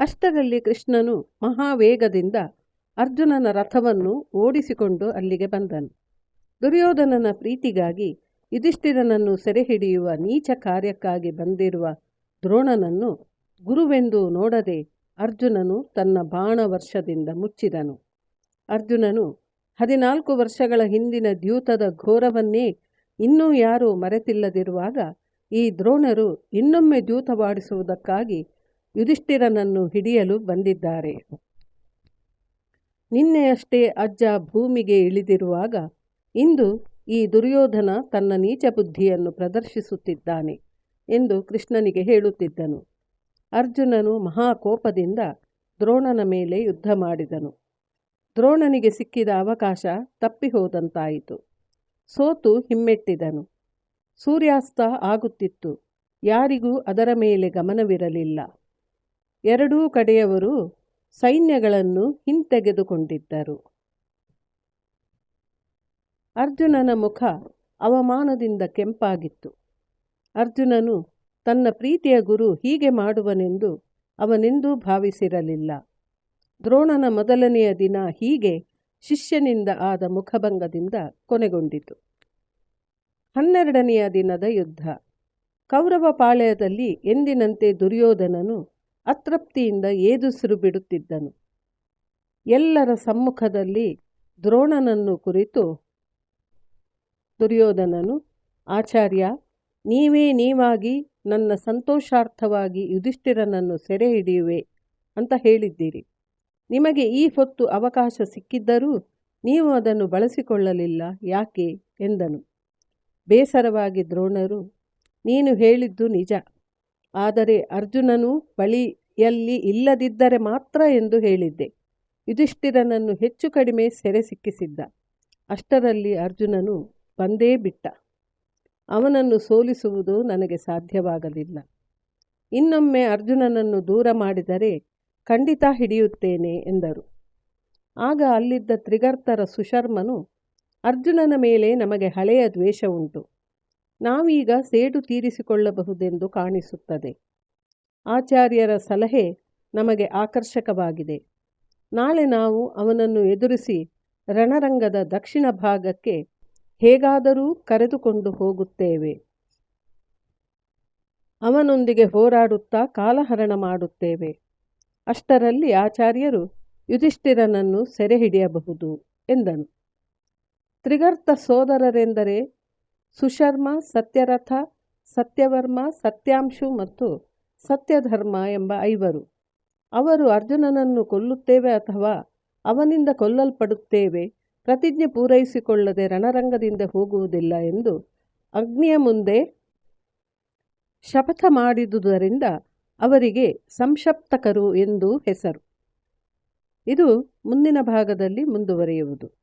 ಅಷ್ಟರಲ್ಲಿ ಕೃಷ್ಣನು ಮಹಾವೇಗದಿಂದ ಅರ್ಜುನನ ರಥವನ್ನು ಓಡಿಸಿಕೊಂಡು ಅಲ್ಲಿಗೆ ಬಂದನು. ದುರ್ಯೋಧನನ ಪ್ರೀತಿಗಾಗಿ ಯುಧಿಷ್ಠಿರನನ್ನು ಸೆರೆಹಿಡಿಯುವ ನೀಚ ಕಾರ್ಯಕ್ಕಾಗಿ ಬಂದಿರುವ ದ್ರೋಣನನ್ನು ಗುರುವೆಂದು ನೋಡದೆ ಅರ್ಜುನನು ತನ್ನ ಬಾಣ ವರ್ಷದಿಂದ ಮುಚ್ಚಿದನು. ಅರ್ಜುನನು ಹದಿನಾಲ್ಕು ವರ್ಷಗಳ ಹಿಂದಿನ ದ್ಯೂತದ ಘೋರವನ್ನೇ ಇನ್ನೂ ಯಾರೂ ಮರೆತಿಲ್ಲದಿರುವಾಗ ಈ ದ್ರೋಣರು ಇನ್ನೊಮ್ಮೆ ದ್ಯೂತವಾಡಿಸುವುದಕ್ಕಾಗಿ ಯುಧಿಷ್ಠಿರನನ್ನು ಹಿಡಿಯಲು ಬಂದಿದ್ದಾರೆ. ನಿನ್ನೆಯಷ್ಟೇ ಅಜ್ಜ ಭೂಮಿಗೆ ಇಳಿದಿರುವಾಗ ಇಂದು ಈ ದುರ್ಯೋಧನ ತನ್ನ ನೀಚ ಬುದ್ಧಿಯನ್ನು ಪ್ರದರ್ಶಿಸುತ್ತಿದ್ದಾನೆ ಎಂದು ಕೃಷ್ಣನಿಗೆ ಹೇಳುತ್ತಿದ್ದನು. ಅರ್ಜುನನು ಮಹಾಕೋಪದಿಂದ ದ್ರೋಣನ ಮೇಲೆ ಯುದ್ಧ ಮಾಡಿದನು. ದ್ರೋಣನಿಗೆ ಸಿಕ್ಕಿದ ಅವಕಾಶ ತಪ್ಪಿಹೋದಂತಾಯಿತು. ಸೋತು ಹಿಮ್ಮೆಟ್ಟಿದನು. ಸೂರ್ಯಾಸ್ತ ಆಗುತ್ತಿತ್ತು. ಯಾರಿಗೂ ಅದರ ಮೇಲೆ ಗಮನವಿರಲಿಲ್ಲ. ಎರಡೂ ಕಡೆಯವರು ಸೈನ್ಯಗಳನ್ನು ಹಿಂತೆಗೆದುಕೊಂಡಿದ್ದರು. ಅರ್ಜುನನ ಮುಖ ಅವಮಾನದಿಂದ ಕೆಂಪಾಗಿತ್ತು. ಅರ್ಜುನನು ತನ್ನ ಪ್ರೀತಿಯ ಗುರು ಹೀಗೆ ಮಾಡುವನೆಂದು ಅವನೆಂದೂ ಭಾವಿಸಿರಲಿಲ್ಲ. ದ್ರೋಣನ ಮೊದಲನೆಯ ದಿನ ಹೀಗೆ ಶಿಷ್ಯನಿಂದ ಆದ ಮುಖಭಂಗದಿಂದ ಕೊನೆಗೊಂಡಿತು. ಹನ್ನೆರಡನೆಯ ದಿನದ ಯುದ್ಧ. ಕೌರವ ಪಾಳ್ಯದಲ್ಲಿ ಎಂದಿನಂತೆ ದುರ್ಯೋಧನನು ಅತೃಪ್ತಿಯಿಂದ ಏದುಸಿರು ಬಿಡುತ್ತಿದ್ದನು. ಎಲ್ಲರ ಸಮ್ಮುಖದಲ್ಲಿ ದ್ರೋಣನನ್ನು ಕುರಿತು ದುರ್ಯೋಧನನು, ಆಚಾರ್ಯ, ನೀವೇ ನೀವಾಗಿ ನನ್ನ ಸಂತೋಷಾರ್ಥವಾಗಿ ಯುಧಿಷ್ಠಿರನನ್ನು ಸೆರೆ ಹಿಡಿಯುವೆ ಅಂತ ಹೇಳಿದ್ದೀರಿ. ನಿಮಗೆ ಈ ಹೊತ್ತು ಅವಕಾಶ ಸಿಕ್ಕಿದ್ದರೂ ನೀವು ಅದನ್ನು ಬಳಸಿಕೊಳ್ಳಲಿಲ್ಲ, ಯಾಕೆ? ಎಂದನು. ಬೇಸರವಾಗಿ ದ್ರೋಣರು, ನೀನು ಹೇಳಿದ್ದು ನಿಜ. ಆದರೆ ಅರ್ಜುನನು ಬಳಿಯಲ್ಲಿ ಇಲ್ಲದಿದ್ದರೆ ಮಾತ್ರ ಎಂದು ಹೇಳಿದ್ದೆ. ಯುಧಿಷ್ಠಿರನನ್ನು ಹೆಚ್ಚು ಕಡಿಮೆ ಸೆರೆ ಸಿಕ್ಕಿಸಿದ್ದ. ಅಷ್ಟರಲ್ಲಿ ಅರ್ಜುನನು ಬಂದೇ ಬಿಟ್ಟ. ಅವನನ್ನು ಸೋಲಿಸುವುದು ನನಗೆ ಸಾಧ್ಯವಾಗಲಿಲ್ಲ. ಇನ್ನೊಮ್ಮೆ ಅರ್ಜುನನನ್ನು ದೂರ ಮಾಡಿದರೆ ಖಂಡಿತ ಹಿಡಿಯುತ್ತೇನೆ ಎಂದರು. ಆಗ ಅಲ್ಲಿದ್ದ ತ್ರಿಗರ್ತರ ಸುಶರ್ಮನು, ಅರ್ಜುನನ ಮೇಲೆ ನಮಗೆ ಹಳೆಯ ದ್ವೇಷ ಉಂಟು ನಾವೀಗ ಸೇಡು ತೀರಿಸಿಕೊಳ್ಳಬಹುದೆಂದು ಕಾಣಿಸುತ್ತದೆ. ಆಚಾರ್ಯರ ಸಲಹೆ ನಮಗೆ ಆಕರ್ಷಕವಾಗಿದೆ. ನಾಳೆ ನಾವು ಅವನನ್ನು ಎದುರಿಸಿ ರಣರಂಗದ ದಕ್ಷಿಣ ಭಾಗಕ್ಕೆ ಹೇಗಾದರೂ ಕರೆದುಕೊಂಡು ಹೋಗುತ್ತೇವೆ. ಅವನೊಂದಿಗೆ ಹೋರಾಡುತ್ತಾ ಕಾಲಹರಣ ಮಾಡುತ್ತೇವೆ. ಅಷ್ಟರಲ್ಲಿ ಆಚಾರ್ಯರು ಯುಧಿಷ್ಠಿರನನ್ನು ಸೆರೆ ಹಿಡಿಯಬಹುದು ಎಂದನು. ತ್ರಿಗರ್ತ ಸೋದರರೆಂದರೆ ಸುಶರ್ಮ, ಸತ್ಯರಥ, ಸತ್ಯವರ್ಮ, ಸತ್ಯಾಂಶು ಮತ್ತು ಸತ್ಯಧರ್ಮ ಎಂಬ ಐವರು. ಅವರು ಅರ್ಜುನನನ್ನು ಕೊಲ್ಲುತ್ತೇವೆ ಅಥವಾ ಅವನಿಂದ ಕೊಲ್ಲಲ್ಪಡುತ್ತೇವೆ, ಪ್ರತಿಜ್ಞೆ ಪೂರೈಸಿಕೊಳ್ಳದೆ ರಣರಂಗದಿಂದ ಹೋಗುವುದಿಲ್ಲ ಎಂದು ಅಗ್ನಿಯ ಮುಂದೆ ಶಪಥ ಮಾಡಿದುದರಿಂದ ಅವರಿಗೆ ಸಂಶಪ್ತಕರು ಎಂದು ಹೆಸರು. ಇದು ಮುಂದಿನ ಭಾಗದಲ್ಲಿ ಮುಂದುವರಿಯುವುದು.